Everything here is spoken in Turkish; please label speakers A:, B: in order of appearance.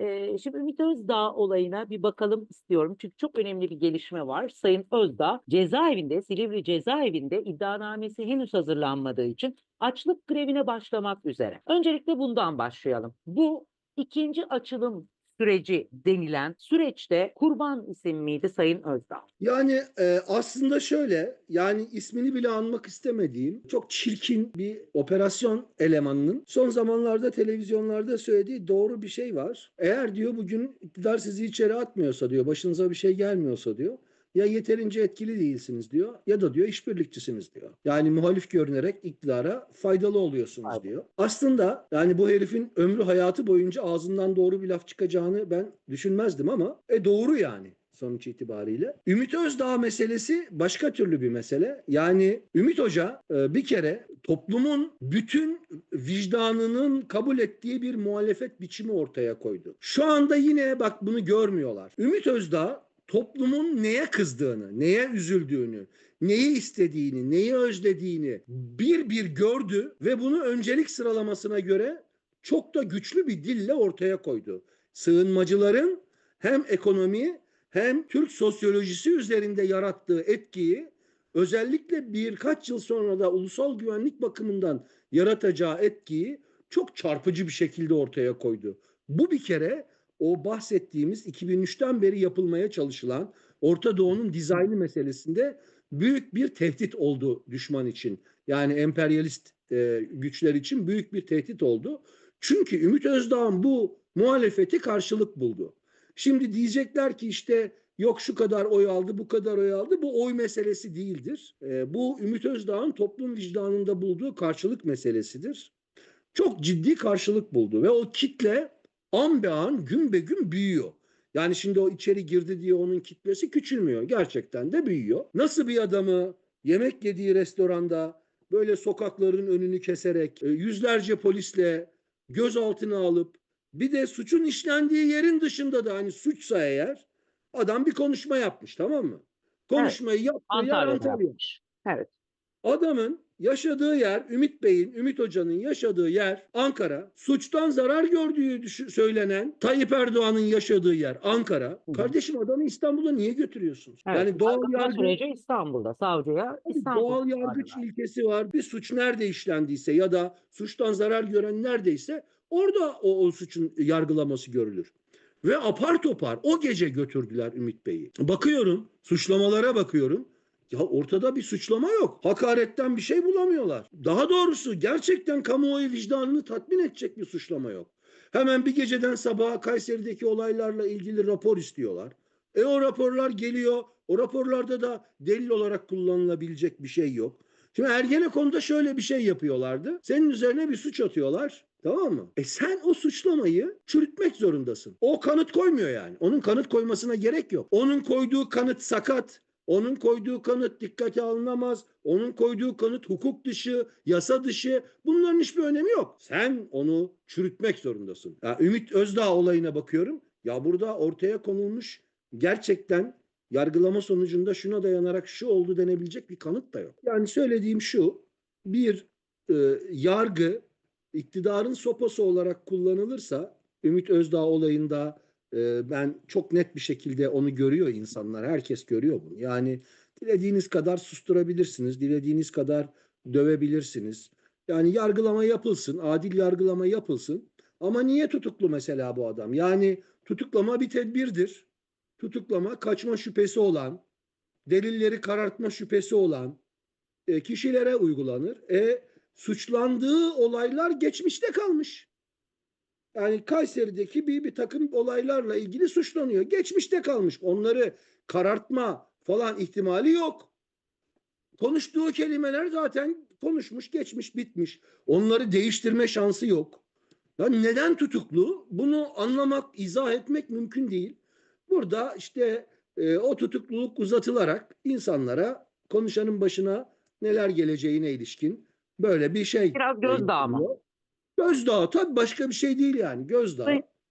A: Ee, şimdi Ümit Özdağ olayına bir bakalım istiyorum. Çünkü çok önemli bir gelişme var. Sayın Özdağ cezaevinde, Silivri cezaevinde iddianamesi henüz hazırlanmadığı için açlık grevine başlamak üzere. Öncelikle bundan başlayalım. Bu ikinci açılım süreci denilen süreçte kurban isim miydi Sayın Özdağ?
B: Yani e, aslında şöyle yani ismini bile anmak istemediğim çok çirkin bir operasyon elemanının son zamanlarda televizyonlarda söylediği doğru bir şey var. Eğer diyor bugün iktidar sizi içeri atmıyorsa diyor başınıza bir şey gelmiyorsa diyor ya yeterince etkili değilsiniz diyor ya da diyor işbirlikçisiniz diyor. Yani muhalif görünerek iktidara faydalı oluyorsunuz
A: Aynen.
B: diyor. Aslında yani bu herifin ömrü hayatı boyunca ağzından doğru bir laf çıkacağını ben düşünmezdim ama e doğru yani sonuç itibariyle. Ümit Özdağ meselesi başka türlü bir mesele. Yani Ümit Hoca e, bir kere toplumun bütün vicdanının kabul ettiği bir muhalefet biçimi ortaya koydu. Şu anda yine bak bunu görmüyorlar. Ümit Özdağ toplumun neye kızdığını, neye üzüldüğünü, neyi istediğini, neyi özlediğini bir bir gördü ve bunu öncelik sıralamasına göre çok da güçlü bir dille ortaya koydu. Sığınmacıların hem ekonomi hem Türk sosyolojisi üzerinde yarattığı etkiyi özellikle birkaç yıl sonra da ulusal güvenlik bakımından yaratacağı etkiyi çok çarpıcı bir şekilde ortaya koydu. Bu bir kere o bahsettiğimiz 2003'ten beri yapılmaya çalışılan Orta Doğu'nun dizaynı meselesinde büyük bir tehdit oldu düşman için. Yani emperyalist e, güçler için büyük bir tehdit oldu. Çünkü Ümit Özdağ'ın bu muhalefeti karşılık buldu. Şimdi diyecekler ki işte yok şu kadar oy aldı, bu kadar oy aldı. Bu oy meselesi değildir. E, bu Ümit Özdağ'ın toplum vicdanında bulduğu karşılık meselesidir. Çok ciddi karşılık buldu ve o kitle an be an gün be gün büyüyor. Yani şimdi o içeri girdi diye onun kitlesi küçülmüyor. Gerçekten de büyüyor. Nasıl bir adamı yemek yediği restoranda böyle sokakların önünü keserek e, yüzlerce polisle gözaltına alıp bir de suçun işlendiği yerin dışında da hani suçsa eğer adam bir konuşma yapmış tamam mı? Konuşmayı yaptığı yer
A: Antalya'da
B: Antalya.
A: Evet.
B: Adamın yaşadığı yer Ümit Bey'in, Ümit Hoca'nın yaşadığı yer Ankara. Suçtan zarar gördüğü söylenen Tayyip Erdoğan'ın yaşadığı yer Ankara.
A: hı.
B: Kardeşim adamı İstanbul'a niye götürüyorsunuz?
A: evet.
B: Yani doğal yargı
A: süreci İstanbul'da. Savcıya İstanbul'da.
B: doğal yargıç ilkesi var. Bir suç nerede işlendiyse ya da suçtan zarar gören neredeyse orada o, o suçun yargılaması görülür. Ve apar topar o gece götürdüler Ümit Bey'i. Bakıyorum, suçlamalara bakıyorum. Ya ortada bir suçlama yok. Hakaretten bir şey bulamıyorlar. Daha doğrusu gerçekten kamuoyu vicdanını tatmin edecek bir suçlama yok. Hemen bir geceden sabaha Kayseri'deki olaylarla ilgili rapor istiyorlar. E o raporlar geliyor. O raporlarda da delil olarak kullanılabilecek bir şey yok. Şimdi Ergenekon'da şöyle bir şey yapıyorlardı. Senin üzerine bir suç atıyorlar. Tamam mı? E sen o suçlamayı çürütmek zorundasın. O kanıt koymuyor yani. Onun kanıt koymasına gerek yok. Onun koyduğu kanıt sakat. Onun koyduğu kanıt dikkate alınamaz. Onun koyduğu kanıt hukuk dışı, yasa dışı. Bunların hiçbir önemi yok. Sen onu çürütmek zorundasın. Ya Ümit Özdağ olayına bakıyorum. Ya burada ortaya konulmuş gerçekten yargılama sonucunda şuna dayanarak şu oldu denebilecek bir kanıt da yok. Yani söylediğim şu. Bir e, yargı iktidarın sopası olarak kullanılırsa Ümit Özdağ olayında ben çok net bir şekilde onu görüyor insanlar. Herkes görüyor bunu. Yani dilediğiniz kadar susturabilirsiniz. Dilediğiniz kadar dövebilirsiniz. Yani yargılama yapılsın. Adil yargılama yapılsın. Ama niye tutuklu mesela bu adam? Yani tutuklama bir tedbirdir. Tutuklama kaçma şüphesi olan, delilleri karartma şüphesi olan kişilere uygulanır. E suçlandığı olaylar geçmişte kalmış. Yani Kayseri'deki bir, bir takım olaylarla ilgili suçlanıyor. Geçmişte kalmış. Onları karartma falan ihtimali yok. Konuştuğu kelimeler zaten konuşmuş, geçmiş, bitmiş. Onları değiştirme şansı yok. Ya neden tutuklu? Bunu anlamak, izah etmek mümkün değil. Burada işte e, o tutukluluk uzatılarak insanlara konuşanın başına neler geleceğine ilişkin böyle bir şey.
A: Biraz gözdağı mı?
B: Gözdağı tabii başka bir şey değil yani. Gözdağı.